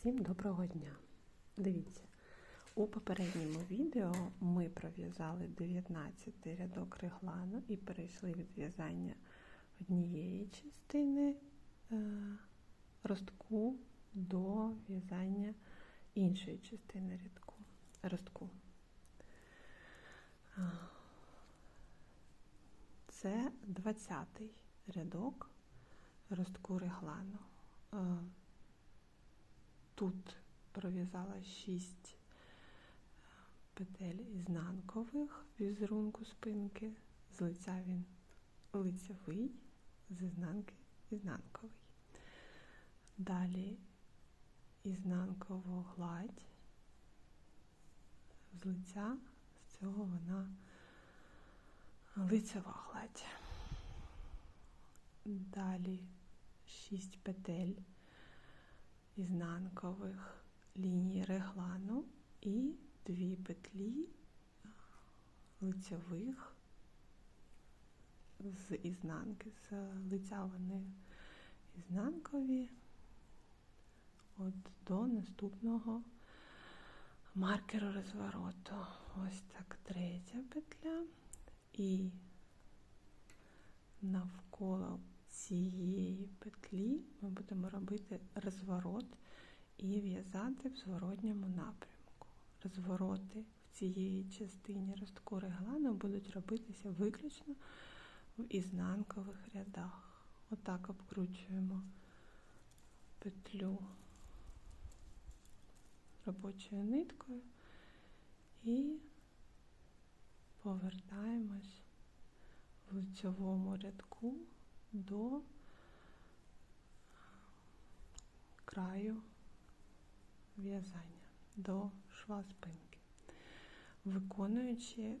Всім доброго дня! Дивіться, у попередньому відео ми пров'язали 19 рядок реглану і перейшли від в'язання однієї частини е, ростку до в'язання іншої частини рядку, ростку. Це 20-й рядок ростку реглану. Е, Тут пров'язала 6 петель ізнанкових візерунку спинки, з лиця він лицевий, з ізнанки ізнанковий. Далі ізнанкову гладь, з лиця, з цього вона лицева гладь. Далі 6 петель ізнанкових ліній реглану і дві петлі лицьових з ізнанки, з лиця вони ізнанкові от до наступного маркеру розвороту. Ось так третя петля і навколо цієї петлі ми будемо робити розворот і в'язати в зворотньому напрямку. Розвороти в цієї частині ростку реглану будуть робитися виключно в ізнанкових рядах. Отак обкручуємо петлю робочою ниткою і повертаємось в лицьовому рядку до краю в'язання, до шва спинки, виконуючи е,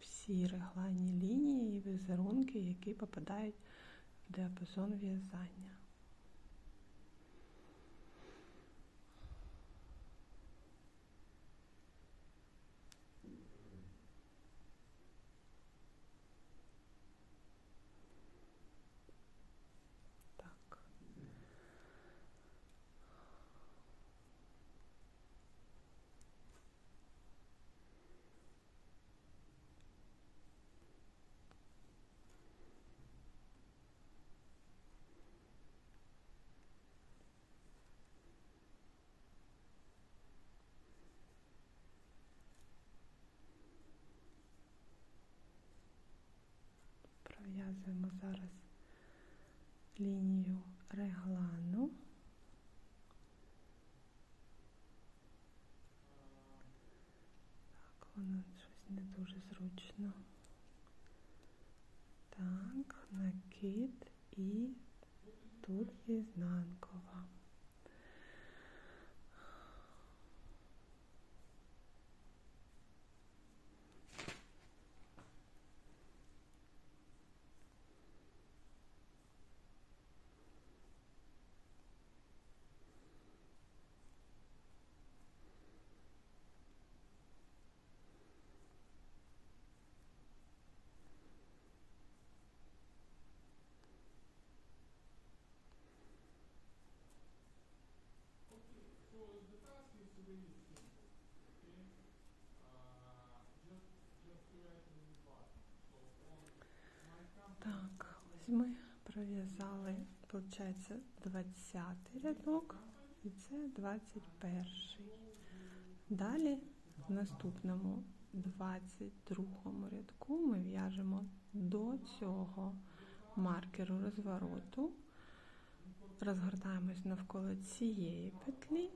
всі регланні лінії і візерунки, які попадають в діапазон в'язання. Так. Пров'язуємо зараз лінію реглану. Так, воно щось не дуже зручно. Так, накид і тут ізнанкова. Так, ось ми пров'язали, виходить, 20 рядок і це 21. Далі в наступному 22 рядку ми в'яжемо до цього маркеру розвороту, розгортаємось навколо цієї петлі,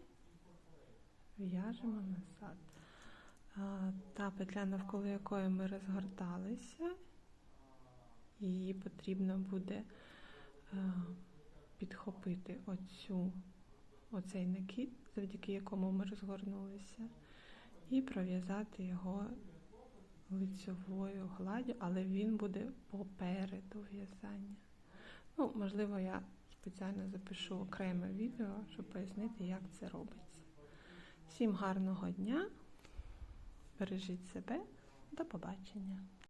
в'яжемо назад. Та петля, навколо якої ми розгорталися, її потрібно буде е, підхопити оцю, оцей накид, завдяки якому ми розгорнулися, і пров'язати його лицьовою гладдю, але він буде попереду в'язання. Ну, можливо, я спеціально запишу окреме відео, щоб пояснити, як це робиться. Всім гарного дня! Бережіть себе, до побачення!